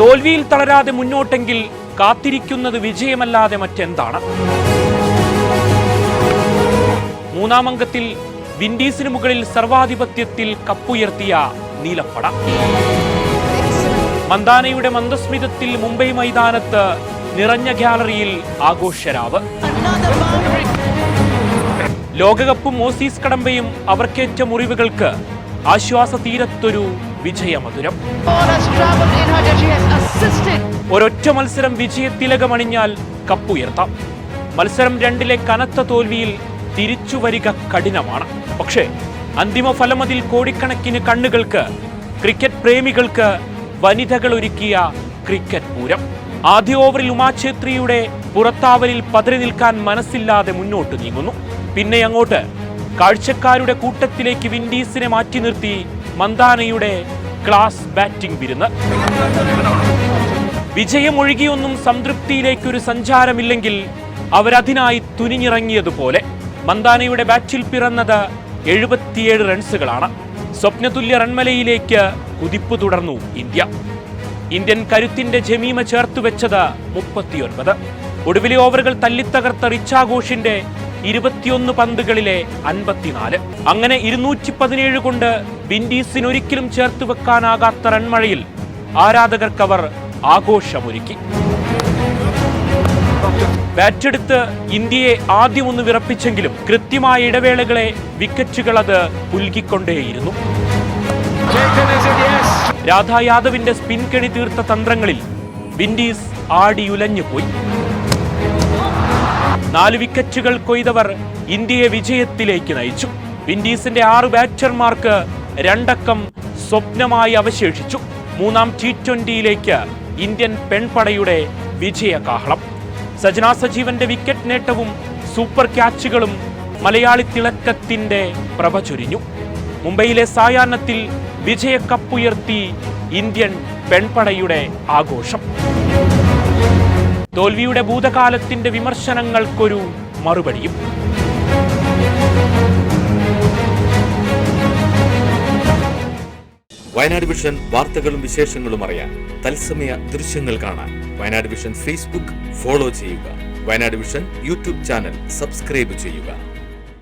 തോൽവിയിൽ തളരാതെ മുന്നോട്ടെങ്കിൽ കാത്തിരിക്കുന്നത് വിജയമല്ലാതെ മറ്റെന്താണ്? മൂന്നാം അംഗത്തിൽ വിൻഡീസിന് മുകളിൽ സർവാധിപത്യത്തിൽ കപ്പുയർത്തിയ നീലപ്പട. മന്ദാനയുടെ മന്ദസ്മിതത്തിൽ മുംബൈ മൈതാനത്ത് നിറഞ്ഞ ഗ്യാലറിയിൽ ആഘോഷരാവ് ലോകകപ്പും ഓസീസ് കടമ്പയും അവർക്കേറ്റ മുറിവുകൾക്ക് ആശ്വാസ തീരത്തൊരു വിജയമധുരം. ഒരൊറ്റ മത്സരം വിജയത്തിലകമണിഞ്ഞാൽ കപ്പുയർത്താം. മത്സരം രണ്ടിലെ കനത്ത തോൽവിയിൽ തിരിച്ചു വരിക കഠിനമാണ്. പക്ഷേ അന്തിമ ഫലമതിൽ കോടിക്കണക്കിന് കണ്ണുകൾക്ക് ക്രിക്കറ്റ് പ്രേമികൾക്ക് വനിതകൾ ഒരുക്കിയ ക്രിക്കറ്റ് പൂരം. ആദ്യ ഓവറിൽ ഉമാഛേത്രിയുടെ പുറത്താവലിൽ പതിരി നിൽക്കാൻ മനസ്സില്ലാതെ മുന്നോട്ട് നീങ്ങുന്നു. പിന്നെ അങ്ങോട്ട് കാഴ്ചക്കാരുടെ കൂട്ടത്തിലേക്ക് വിൻഡീസിനെ മാറ്റി നിർത്തി മന്ദാനയുടെ ക്ലാസ് ബാറ്റിംഗ് വിരുന്ന്. വിജയമൊഴുകിയൊന്നും സംതൃപ്തിയിലേക്കൊരു സഞ്ചാരമില്ലെങ്കിൽ അവരതിനായി തുനിഞ്ഞിറങ്ങിയതുപോലെ മന്ദാനയുടെ ബാറ്റിൽ പിറന്നത് എഴുപത്തിയേഴ് റൺസുകളാണ്. സ്വപ്നതുല്യ റൺമലയിലേക്ക് കുതിപ്പ് തുടർന്നു ഇന്ത്യ. ഇന്ത്യൻ കരുത്തിന്റെ ജമീമ ചേർത്തുവെച്ചത് മുപ്പത്തിയൊൻപത്. ഒടുവിലെ ഓവറുകൾ തല്ലിത്തകർത്ത റിച്ചാഘോഷിന്റെ ഇരുപത്തിയൊന്ന് പന്തുകളിലെ അൻപത്തിനാല്. അങ്ങനെ ഇരുന്നൂറ്റി പതിനേഴ് കൊണ്ട് വിൻഡീസിന് ഒരിക്കലും ചേർത്ത് വെക്കാനാകാത്ത റൺമഴയിൽ ആരാധകർക്കവർ ആഘോഷമൊരുക്കി. ബാറ്റെടുത്ത് ഇന്ത്യയെ ആദ്യം ഒന്ന് വിറപ്പിച്ചെങ്കിലും കൃത്യമായ ഇടവേളകളെ വിക്കറ്റുകൾ അത് പുൽകിക്കൊണ്ടേയിരുന്നു. രാധാ യാദവിന്റെ സ്പിൻ കെണി തീർത്ത തന്ത്രങ്ങളിൽ വിൻഡീസ് ആടിയുലഞ്ഞുപോയി. നാല് വിക്കറ്റുകൾ കൊയ്തവർ ഇന്ത്യയെ വിജയത്തിലേക്ക് നയിച്ചു. വിൻഡീസിന്റെ ആറ് ബാറ്റർമാർക്ക് രണ്ടക്കം സ്വപ്നമായി അവശേഷിച്ചു. മൂന്നാം ടി ട്വന്റിയിലേക്ക് ഇന്ത്യൻ പെൺപടയുടെ വിജയകാഹളം. സജന സജീവന്റെ വിക്കറ്റ് നേട്ടവും സൂപ്പർ ക്യാച്ചുകളും മലയാളി തിളക്കത്തിന്റെ പ്രഭ ചൊരിഞ്ഞു. മുംബൈയിലെ സായാഹ്നത്തിൽ വിജയക്കപ്പുയർത്തി ഇന്ത്യൻ പെൺപടയുടെ ആഘോഷം. തോൽവിയുടെ ഭൂതകാലത്തിന്റെ വിമർശനങ്ങൾക്കൊരു മറുപടിയും. വയനാട് വിഷൻ വാർത്തകളും വിശേഷങ്ങളും അറിയാൻ തത്സമയ ദൃശ്യങ്ങൾ കാണാൻ വയനാട് വിഷൻ ഫേസ്ബുക്ക് ഫോളോ ചെയ്യുക. Wayanad vision YouTube channel subscribe ചെയ്യുക.